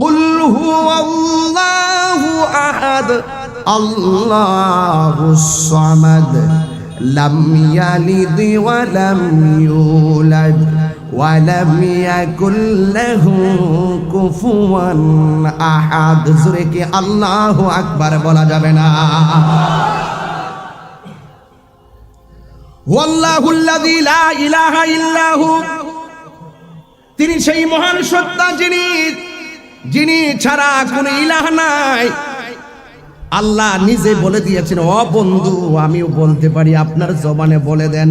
قل هو الله أحد الله الصمد لم يلد ولم يولد ولم يكن له كفوا أحد জোরে কি আল্লাহু আকবার বলা যাবে না ওয়াল্লাহুল্লাযী লা ইলাহা ইল্লাহু তিনি সেই মহান সত্তা যিনি যিনি ছাড়া কোনো ইলাহ নাই। আল্লাহ নিজে বলে দিয়েছেন, ও বন্ধু, আমিও বলতে পারি, আপনার জবানে বলে দেন।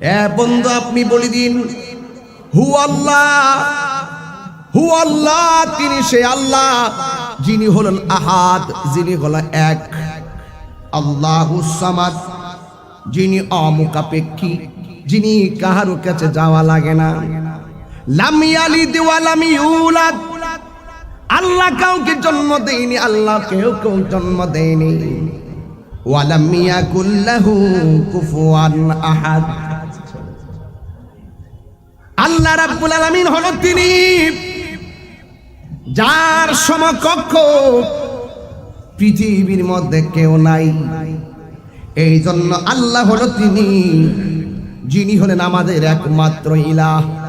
এ বন্ধু, আপনি বলে দিন হু আল্লাহ হু আল্লাহ, তিনি সে আল্লাহ, যিনি হলেন আহাদ, যিনি হলেন এক। আল্লাহ সামাদ, যিনি অমুখাপেক্ষী, যিনি কাহারও কাছে যাওয়া লাগে না। লামি আলি দেওয়ালামি ইউলাদ আল্লাহ কাউকে জন্ম দেয়নি, আল্লাহ কেউ কেউ জন্ম দেয়নি। ওয়ালাম ইয়াকুল্লাহু কুফুয়ান আহাদ। আল্লাহ রাব্বুল আলামিন হলো তিনি। যার সমকক্ষ পৃথিবীর মধ্যে কেউ নাই। এই জন্য আল্লাহ হলো তিনি, যিনি হলেন আমাদের একমাত্র ইলাহ।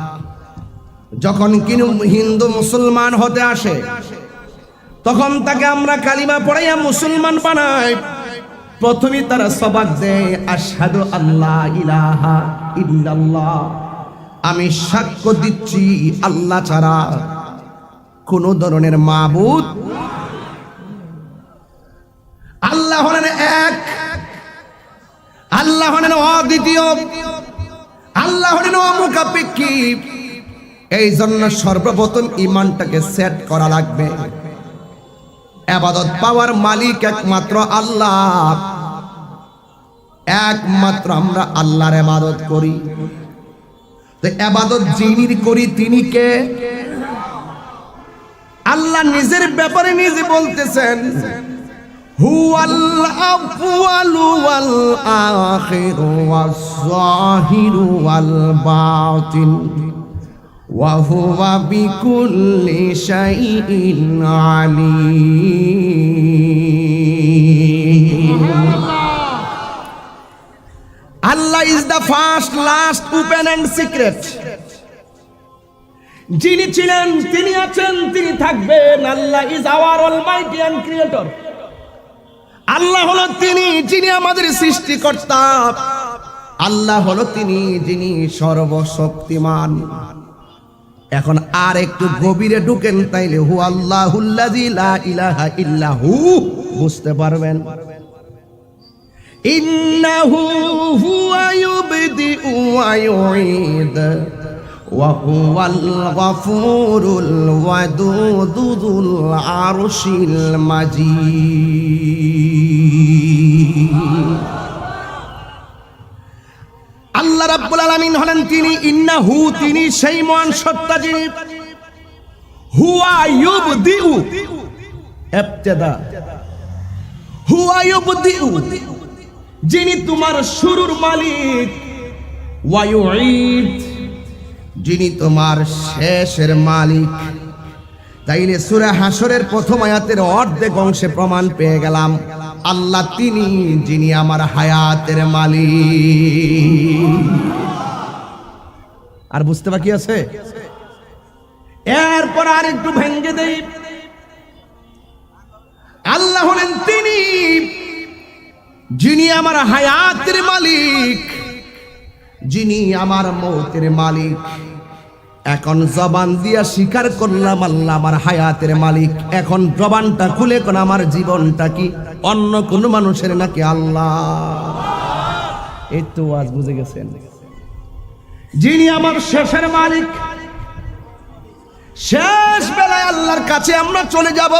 যখন কিনু হিন্দু মুসলমান হতে আসে, তখন তাকে আমরা কালিমা পড়াইয়া মুসলমান বানাই। প্রথমে তারা সবাক দেয়, আশহাদু আল্লাহ ইলাহা ইল্লাল্লাহ। আমি সাক্ষ্য দিচ্ছি, আল্লাহ ছাড়া কোন ধরনের মাবুদ আল্লাহ হলেন এক, আল্লাহ হলেন অদ্বিতীয়, আল্লাহ হলেন অমুখাপেক্ষী। এই জন্য সর্বপ্রথম ইমানটাকে সেট করা লাগবে। আবাদত পাওয়ার মালিক একমাত্র আল্লাহ। একমাত্র আমরা আল্লাহর আবাদত করি। তো আবাদত যিনি করি, তিনি কে? আল্লাহ নিজের ব্যাপারে নিজে বলতেছেন, হুয়াল وهو بكل شيء عليم Allah is the first, last, open and secret. যিনি ছিলেন তিনি আছেন তিনি থাকবেন Allah is our almighty and creator Allah হলো তিনি যিনি আমাদের সৃষ্টিকর্তা আল্লাহ হলো তিনি যিনি সর্বশক্তিমান এখন আর একটু গভীরে ঢুকেন, তাইলে হু আল্লাহুল্লাযী লা ইলাহা ইল্লাহু বুঝতে পারবেন। ইন্নাহু হুয়া ইউবদিউ ওয়া ইউঈদ, ওয়া হুয়াল গফুরুল ওয়াদুদু যুল আরশিল মাজিদ। আল্লাহ রাব্বুল আলামিন হলেন তিনি ইন্নাহু তিনি সেই মহান সত্তা যিনি হুয়া ইউবদিউ হুয়া ইউবদিউ, যিনি তোমার শুরুর মালিক। ওয়া ইউঈদ, যিনি তোমার শেষের মালিক। তাইলে সূরা হাসরের প্রথম আয়াতের অর্ধেক অংশে প্রমাণ পেয়ে গেলাম। আল্লাহ তিনি, যিনি আমার হায়াতের মালিক। আর বুঝতে বাকি আছে? এরপর আর একটু ভেঙ্গে দেই। আল্লাহ হলেন তিনি, যিনি আমার হায়াতের মালিক, যিনি আমার মৌতের মালিক। এখন জবান দিয়া স্বীকার করলাম আল্লাহ আমার হায়াতের মালিক। এখন জবানটা খুলে কোন আমার জীবনটা কি? অন্য কোন মানুষের নাকি আল্লাহ? এই তো আজ বুঝে গেছেন। যিনি আমার শেষের মালিক, শেষ বেলায় আল্লাহর কাছে আমরা চলে যাব।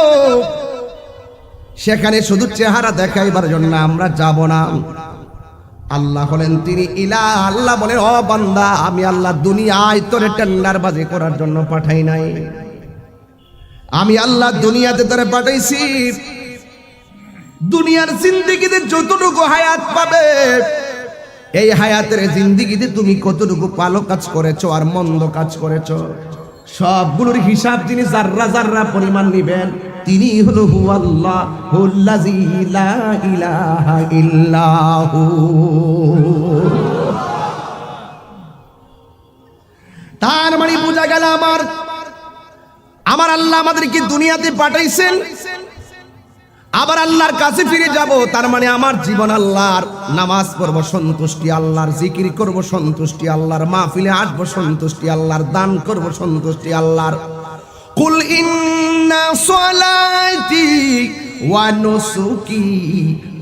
সেখানে শুধু চেহারা দেখাইবার জন্য আমরা যাব না। আল্লাহ হলেন তিনি ইলা, আল্লাহ বলেন ও বান্দা, আমি আল্লাহ দুনিয়ায় তোরে টেন্ডার বাজি করার জন্য পাঠাই নাই। আমি আল্লাহ দুনিয়াতে তোরে পাঠাইছি। দুনিয়ার জিন্দিগিতে যতটুকু হায়াত পাবে, এই হায়াতের জিন্দিগিতে তুমি কতটুকু ভালো কাজ করেছ আর মন্দ কাজ করেছ, সবগুলোর হিসাব যিনি জাররা জাররা পরিমাণ নিবেন। তিনি হলো হু আল্লাহ হুল্লাজি তার মানে বোঝা গেল আমার আমার আল্লাহ আমাদেরকে দুনিয়াতে পাঠাইছেন, আবার আল্লাহর কাছে ফিরে যাব। তার মানে আমার জীবন আল্লাহর নামাজ পড়ব সন্তুষ্টি, আল্লাহর জিকির করব সন্তুষ্টি, আল্লাহর মাহফিলে আসব সন্তুষ্টি, আল্লাহর দান করব সন্তুষ্টি, আল্লাহর কুল ইন্না সলাতি ওয়া নুসুকি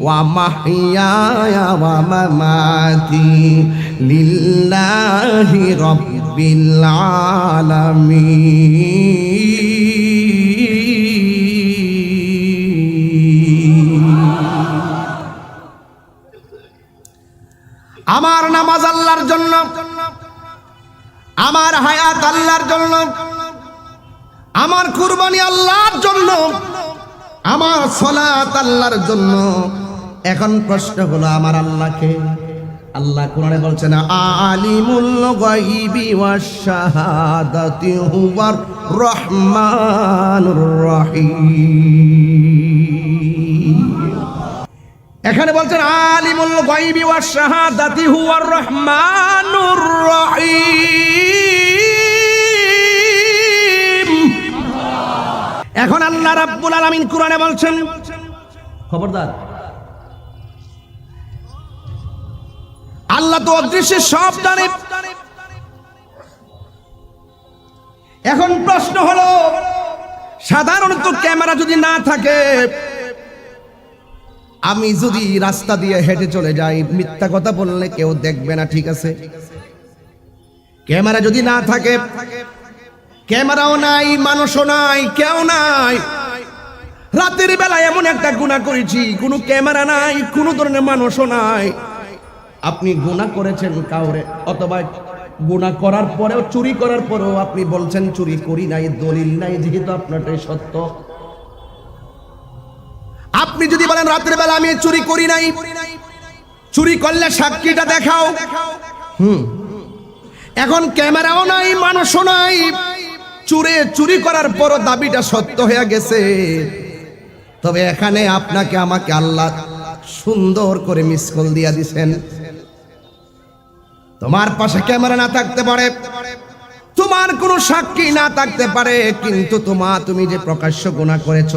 ওয়া মাহইয়ায়া ওয়া মামাতি লিল্লাহি রাব্বিল আলামিন। আমার নামাজ আল্লাহর জন্য, আমার হায়াত আল্লাহর জন্য আমার কুরবানি আল্লাহর জন্য, আমার সলাত আল্লাহর জন্য। এখন প্রশ্ন হলো, আমার আল্লাহকে? আল্লাহ কোরআনে বলছেন আলিমুল গায়বি ওয়াশ শাহাদাতি হুয়ার রহমানুর রহিম। এখানে বলছেন আলিমুল গায়বি ওয়াশ শাহাদাতি হুয়ার রহমানুর রহিম। এখন আল্লাহ রাব্বুল আলামিন কোরআনে বলছেন খবরদার। আল্লাহ তো অদৃশ্যে সব জানে। এখন প্রশ্ন হলো সাধারণত ক্যামেরা যদি না থাকে আমি যদি রাস্তা দিয়ে হেঁটে চলে যাই মিথ্যা কথা বললে কেউ দেখবে না ঠিক আছে? ক্যামেরা যদি না থাকে ক্যামেরাও নাই, মানুষও নাই, কেউ নাই। রাতের বেলা এমন একটা গুণা করেছি, কোনো ক্যামেরা নাই, কোনো ধরনের মানুষও নাই। আপনি গুণা করেছেন কাউরে, অথবা গুণা করার পরেও, চুরি করার পরেও আপনি বলছেন, চুরি করি নাই, দলিল নাই, যেহেতু আপনারটাই সত্য। আপনি যদি বলেন, রাতের বেলা আমি চুরি করি নাই, চুরি করলে সাক্ষীটা দেখাও। হুম। এখন ক্যামেরাও নাই, মানুষও নাই। চুরে চুরি করার পরও দাবিটা সত্য হয়ে গেছে। তবে এখানে আপনাকে আমাকে আল্লাহ সুন্দর করে মিস কল দিয়া দিছেন। তোমার পাশে ক্যামেরা না থাকতে পারে, তোমার কোনো সাক্ষী না থাকতে পারে, কিন্তু তোমা, তুমি যে প্রকাশ্য গুণা করেছ,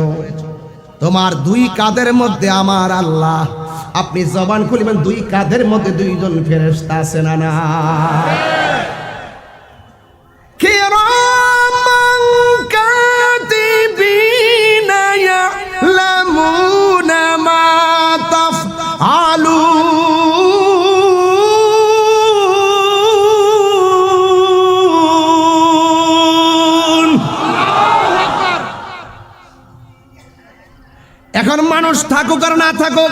তোমার দুই কাদের মধ্যে আমার আল্লাহ, আপনি জবান খুলিবেন, দুই কাদের মধ্যে দুইজন ফেরেশতা আছে না না মানুষ থাকুক আর না থাকুক,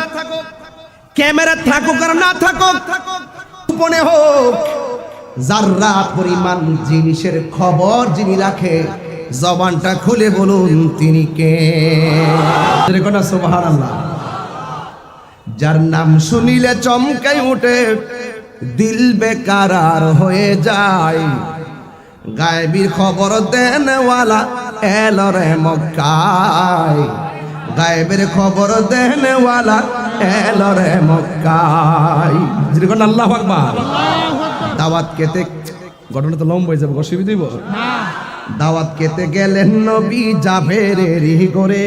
ক্যামেরা থাকুক আর না থাকুক মনে হোক যার্রা পরিমাণ জিনিসের খবর যিনি রাখে, জবানটা খুলে বলুন তিনি কে? কথা সুবহানাল্লাহ। যার নাম শুনিলে চমকাই উঠে, দিল বেকারার হয়ে যায়। গায়েবীর খবর দেনওয়ালা এলো রে মক্কায়। গায়েবের খবর দেনওয়ালা এলো রে মক্কায়। যেরকম আল্লাহ আকবার। দাওয়াত কেতে ঘটনা তো লম্বা হয়ে যাবে, অসুবিধা হইব। দাওয়াত কেতে গেলেন নবী জাবেরেরই করে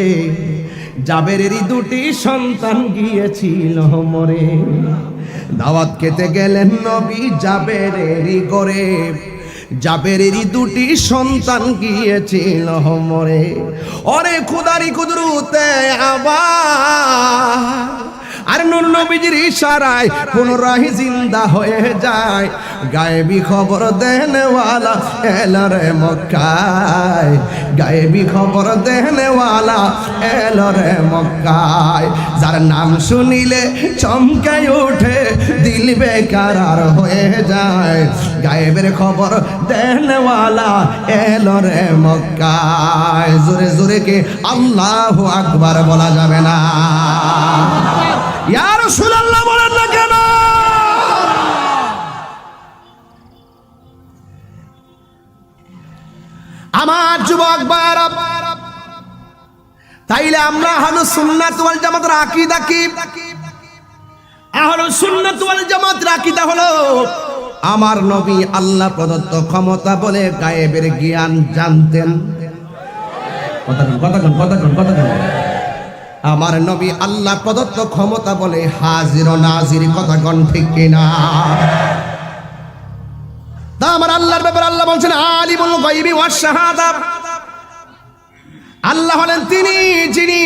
জাবেরেরই দুটি সন্তান গিয়েছিল মরে। দাওয়াত খেতে গেলেন নবী জাবেরেরই করে জাবেরেরই দুটি সন্তান গিয়েছিল মরে। অরে খুদারি কুদরুতে আবার আর নুর নবীজির ইশারায় পুনরায় জিন্দা হয়ে যায়। গায়েবি খবর দেনওয়ালা এলো রে মক্কায়। গায়েবি খবর দেনওয়ালা এলো রে মক্কায়। যার নাম শুনিলে চমকাই ওঠে, দিল বেকারার হয়ে যায়। গায়েবের খবর দেনওয়ালা এলো রে মক্কায়। জোরে জোরে কে আল্লাহ আকবার বলা যাবে না। ইয়া রাসূলুল্লাহ বলেন না কেন? আমার যুবক বারা তাইলে আমরা হলো সুন্নাত ওয়াল জামাতের আকীদা কি? আহলে সুন্নাত ওয়াল জামাতের আকীদা হলো, আমার নবী আল্লাহ প্রদত্ত ক্ষমতা বলে গায়েবের জ্ঞান জানতেন। কথা কথা কথা কথা আমার নবী আল্লাহ প্রদত্ত ক্ষমতা বলে, হাজির নাজির কথা কন ঠিক কিনা? তা আমার আল্লাহর ব্যাপারে আল্লাহ বলছেন, আলিমুল গায়বি ওয়াস আল্লাহ হলেন তিনি যিনি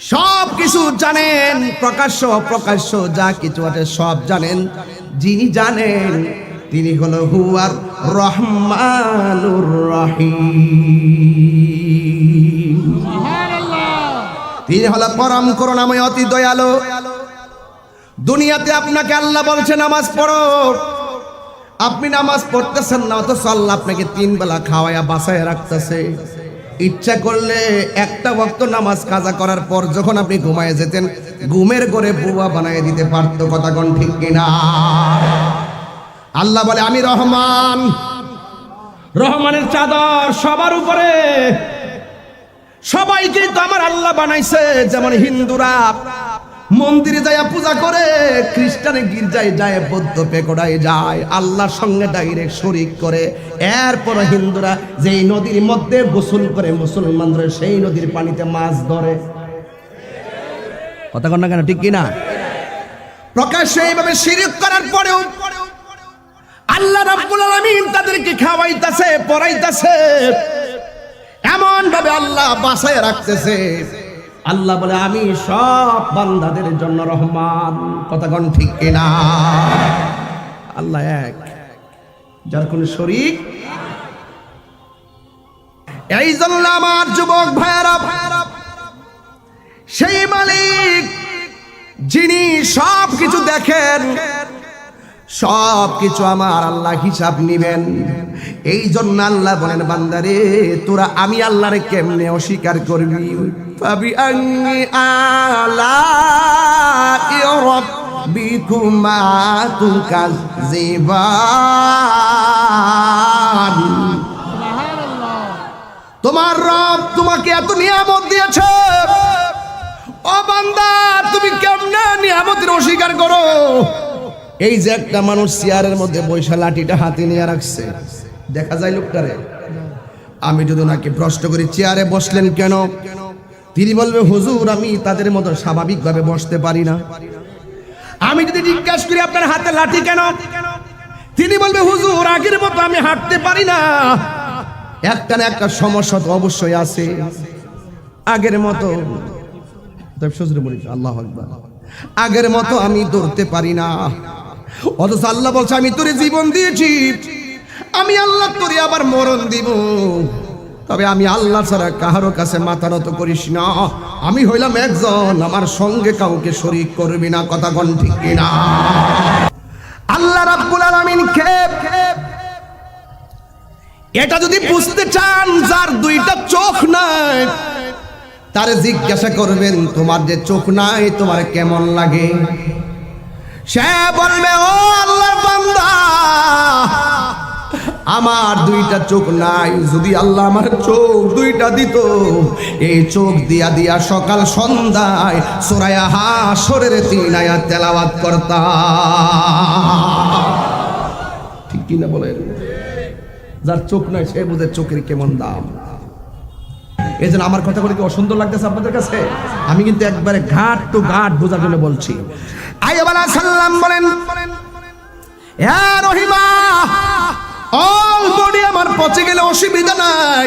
সব কিছু জানেন, প্রকাশ্য প্রকাশ্য যা কিছু আছে সব জানেন। যিনি জানেন, তিনি হলো হুয়ার রহমানুর রহিম। তিনি হলো পরম করুণাময়, অতি দয়ালু। দুনিয়াতে আপনাকে আল্লাহ বলছে, নামাজ পড়ো। আপনি নামাজ পড়তেছেন না, অথচ আল্লাহ আপনাকে তিন বেলা খাওয়ায়া বাসায় রাখতেছে। ইচ্ছা করলে একটা ভক্ত নামাজ কাজা করার পর যখন আপনি ঘুমায় যেতেন, ঘুমের করে বুয়া বানায় দিতে পারতো, কথা কোন ঠিক কিনা? আল্লাহ বলে, আমি রহমান। রহমানের চাদর সবার উপরে সবাইকে কিন্তু আমার আল্লাহ বানাইছে, যেমন হিন্দুরা। মন্দিরে যায় পূজা করে, খ্রিস্টানে গির্জায় যায়, বৌদ্ধ পেকোড়ায় যায়, আল্লাহর সঙ্গে ডাইরেক্ট শরিক করে। এরপর হিন্দুরা যেই নদীর মধ্যে গোসল করে, মুসলমানরা সেই নদীর পানিতে মাছ ধরে। কথা না কেন, ঠিক কিনা? প্রকাশ্যে এইভাবে শিরিক করার পরেও আল্লাহ রাব্বুল আলামিন তাদেরকে খাওয়াইতাছে, পড়াইতাছে। এমন ভাবে আল্লাহ বাসায় রাখতেছে। আল্লাহ বলে, আমি সব বান্দাদের জন্য রহমান। কথাগণ ঠিক কিনা? আল্লাহ এক, যার কোন শরীক এই জন্য আমার যুবক ভাইয়েরা, সেই মালিক যিনি সব কিছু দেখেন সব কিছু আমার আল্লাহ হিসাব নিবেন। এই জন্য আল্লাহ বলেন, বান্দারে, তোরা আমি আল্লাহরে কেমনে অস্বীকার করবি? পাবি আঙ্গি আলা জীবান তোমার রব তোমাকে এত নিয়ামত দিয়েছে। ও বান্দা, তুমি কেমনে নিয়ামতের অস্বীকার করো? এই যে একটা মানুষ চেয়ারের মধ্যে বৈশা লাঠিটা হাতে নিয়ে রাখছে। দেখা যায় লোকটারে। আমি যদি ওনাকে প্রশ্ন করি, চেয়ারে বসলেন কেন? তিনি বলবে, হুজুর, আমি তাদের মতো স্বাভাবিকভাবে বসতে পারি না। আমি যদি জিজ্ঞাসা করি, আপনার হাতে লাঠি কেন? তিনি বলবে, হুজুর, আগের মতো আমি হাঁটতে পারি না। একটা না একটা সমস্যা তো অবশ্যই আছে। আগের মতো আল্লাহ আগের মতো আমি দৌড়তে পারি না। অথচ আল্লাহ বলছে, আমি তোরে জীবন দিয়েছি। আমি আল্লাহ তোরে আবার মরণ দিব। তবে আমি আল্লাহ ছাড়া কাহারো কাছে মাথা নত করিস না। আমি হইলাম একজন, আমার সঙ্গে কাউকে শরিক করবি না। কথা গণ ঠিক কিনা? আল্লাহ রাব্বুল আলামিন খেপ। এটা যদি বুঝতে চান, যার দুইটা চোখ নাই, তার জিজ্ঞাসা করবেন, তোমার যে চোখ নাই, তোমার কেমন লাগে? সে বলবে, ও আল্লাহর বান্দা, আমার দুইটা চোখ নাই। যদি আল্লাহ আমার চোখ দুইটা দিত, এই চোখ দিয়া দিয়া সকাল সন্ধ্যায় সোরায়া হাসরের তিন আয়াত তেলাওয়াত করতা ঠিক কিনা বলেন? যার চোখ নাই, সে বুঝে চোখের কেমন দাম। এই জন্য আমার কথা বলে কি অসুন্দর লাগতেছে আপনাদের কাছে? আমি কিন্তু একবারে ঘাট টু ঘাট বোঝার জন্য বলছি। আইবালা সাল্লাম বলেন হ্যাঁ রহিমা অল আমার পচে গেলে অসুবিধা নাই।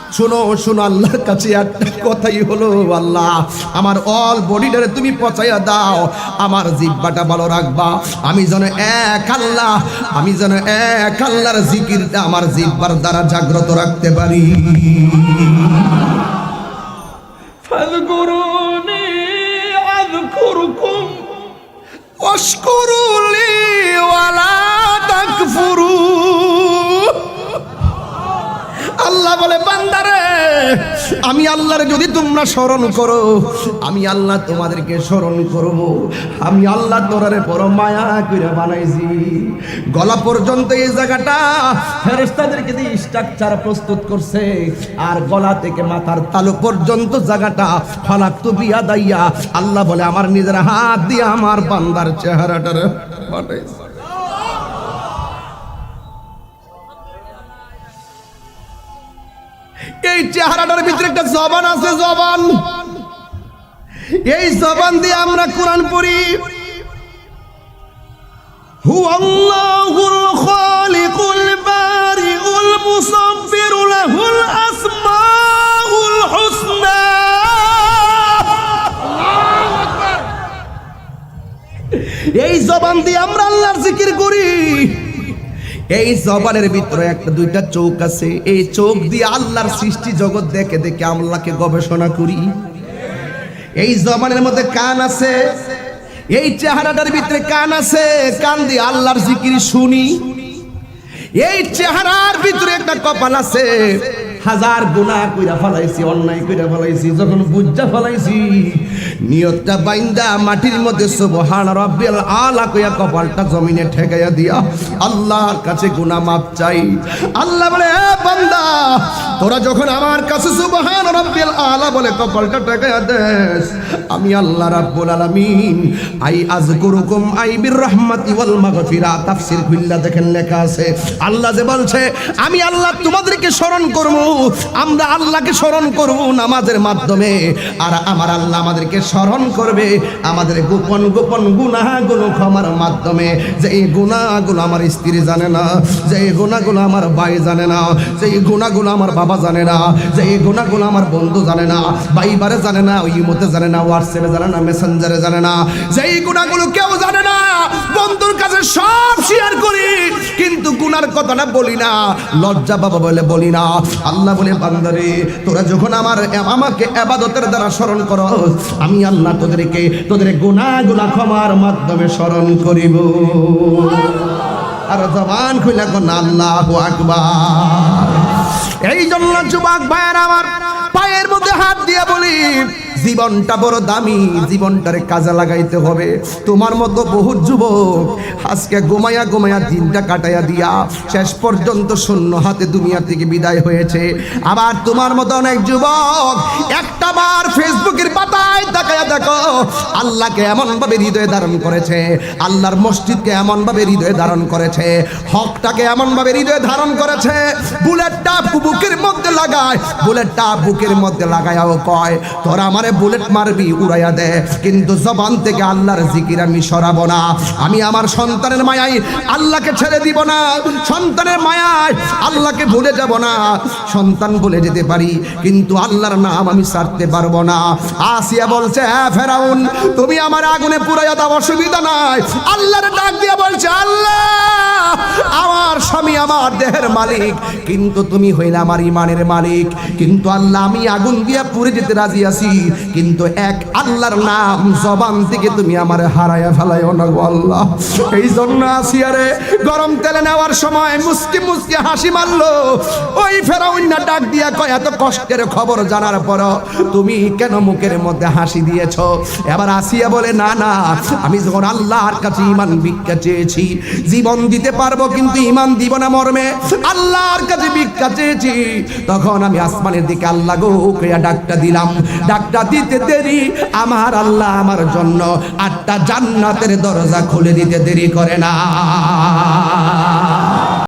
শোনো শোনো আল্লাহর কাছে একটা কথাই হলো আল্লাহ আমার অল বডিটারে তুমি পচাইয়া দাও আমার জিব্বাটা ভালো রাখবা আমি যেন এক আল্লাহ আমি যেন এক আল্লাহর জিকিরটা আমার জিব্বার দ্বারা জাগ্রত রাখতে পারি فاذكروني আশকুরুকুম ওয়াশকুরুলি ওয়ালা তাকফুরু আল্লাহ আমি আল্লাহর যদি তোমরা স্মরণ করো, আমি আল্লাহ তোমাদেরকে স্মরণ করব। আমি আল্লাহ তোরারে বড় মায়া করে বানাইছি। গলা পর্যন্ত এই জায়গাটা ফেরেস্তাদেরকে দিয়ে স্ট্রাকচার প্রস্তুত করছে, আর গলা থেকে মাথার তালু পর্যন্ত জায়গাটা ফলাক্ত বিয়া দাইয়া আল্লাহ বলে, আমার নিজের হাত দিয়ে আমার বান্দার চেহারাটার বানাইছে। এই চেহারাটার ভিতরে একটা জবান আছে, জবান। এই জবান দিয়ে আমরা কোরআন পড়ি। হু আল্লাহুল খালিকুল বারিউল মুসাব্বিরু লাহুল আসমাউল হুসনা। এই জবান দিয়ে আমরা আল্লাহর জিকির করি। এই জবানের ভিতরে একটা দুইটা চোখ আছে। এই চোখ দিয়ে আল্লাহর সৃষ্টি জগৎ দেখে দেখে আল্লাহকে গবেষণা করি। এই জবানের মধ্যে কান আছে। এই চেহারাটার ভিতরে কান আছে। কান দিয়ে আল্লাহর জিকির শুনি। এই চেহারার ভিতরে একটা কপাল আছে। হাজার গুণা কইরা ফলাইছি, অন্যায় কইরা ফলাইছি, যখন বুঝা ফলাইছি, নিয়তটা বাইন্দা মাটির মধ্যে সুবহান রাব্বিল আলা কইয়া কপালটা জমিনে ঠেকাইয়া দিয়া, আল্লাহর কাছে গুনাহ মাপ চাই। আল্লাহ বলে, এ বান্দা, তোরা যখন আমার কাছে সুবহান রাব্বিল আলা বলে কপালটা ঠেকাইয়া দেস, আমি আল্লাহ রাব্বুল আলামিন, আই আযকুরুকুম আই বির রাহমাতি ওয়াল মাগফিরা, তাফসীর খুললা দেখেন লেখা আছে। আল্লাহ যে বলছে, আমি আল্লাহ তোমাদেরকে স্মরণ করব আমরা আল্লাহকে স্মরণ করব নামাজের মাধ্যমে। আর আমার আল্লাহ আমাদেরকে স্মরণ করবে আমাদের গোপন গোপন গুনাহগুলো ক্ষমার মাধ্যমে। যে এই গুনাহগুলো আমার স্ত্রী জানে না, যে এই গুনাহগুলো আমার ভাই জানে না, যে এই গুনাহগুলো আমার বাবা জানে না, যে এই গুনাহগুলো আমার বন্ধু জানে না বাইবারে জানে না, ইমোতে জানে না, হোয়াটসঅ্যাপে জানে না, মেসেঞ্জারে জানে না। যে এই গুনাহগুলো কেউ জানে না, বন্ধুর কাছে সব শেয়ার করি, কিন্তু গুনার কথাটা বলি না, লজ্জা বাবা বলে বলি না। আল্লাহ বলে, বান্দারে, তোরা যখন আমার, আমাকে আবাদতের দ্বারা স্মরণ করো, আমি আল্লাহ তোদেরকে, তোদের গুনা গুনা ক্ষমার মাধ্যমে স্মরণ করিব। আর জবান খুলে কোন, আল্লাহ আকবার। এই জন্য যুবক ভাইয়ের আমার পায়ের মধ্যে হাত দিয়ে বলি জীবনটা বড় দামি, জীবনটারে কাজে লাগাইতে হবে। তোমার মতো বহু যুবক আজকে গোমায়া গোমায়া দিনটা কাটাইয়া দিয়া শেষ পর্যন্ত শূন্য হাতে দুনিয়া থেকে বিদায় হয়েছে। আবার তোমার মতো অনেক যুবক একটা বার ফেসবুকের পাতায় তাকায়া দেখো, আল্লাহকে এমন ভাবে হৃদয়ে ধারণ করেছে, আল্লাহর মসজিদকে এমন ভাবে হৃদয়ে ধারণ করেছে, হকটাকে এমন ভাবে হৃদয়ে ধারণ করেছে, বুলেটটা বুকের মধ্যে লাগায়, বুলেটটা বুকের মধ্যে লাগায়াও কয়, তোরা আমারে বুলেট মারবি, উড়াইয়া দে। কিন্তু জবান থেকে আল্লাহর জিকির আমি সরাবো না। আমি আমার সন্তানের মায়ায় আল্লাহকে ছেড়ে দিব না। সন্তানের মায়ায় আল্লাহকে ভুলে যাব না। সন্তান ভুলে যেতে পারি, কিন্তু আল্লাহর নাম আমি ছাড়তে পারব না। আসিয়া বলছে হ্যাঁ ফেরাউন, তুমি আমার আগুনে পুরাইয়া দাও, অসুবিধা নাই। আল্লাহর ডাক দিয়ে বলছে, আল্লাহ, আমার স্বামী আমার দেহের মালিক, কিন্তু তুমি হইলে আমার ইমানের মালিক। কিন্তু আল্লাহ, আমি আগুন দিয়া পুড়ে যেতে রাজি আছি। কিন্তু এক আল্লাহর নাম জবান থেকে তুমি আমার হারাইয়া ফেলাইও না গো আল্লাহ। এই জন্য আসিয়ারে গরম তেলে নেওয়ার সময় মুসকি মুসকি হাসি মারলো। ওই ফেরাউন না ডাক দিয়া কয়, এত কষ্টের খবর জানার পর তুমি কেন মুখের মধ্যে হাসি দিয়েছ? এবার আসিয়া বলে, না না, আমি যখন আল্লাহর কাছে ইমান ভিক্ষা চেয়েছি, জীবন দিতে পারব কিন্তু ইমান দিব না মর্মে। আল্লাহর কাছে ভিক্ষা চেয়েছি, তখন আমি আসমানের দিকে আল্লাহ গো ডাকটা দিলাম। ডাকটা দিতে দেরি। আমার আল্লাহ আমার জন্য আটটা জান্নাতের দরজা খুলে দিতে দেরি করে না।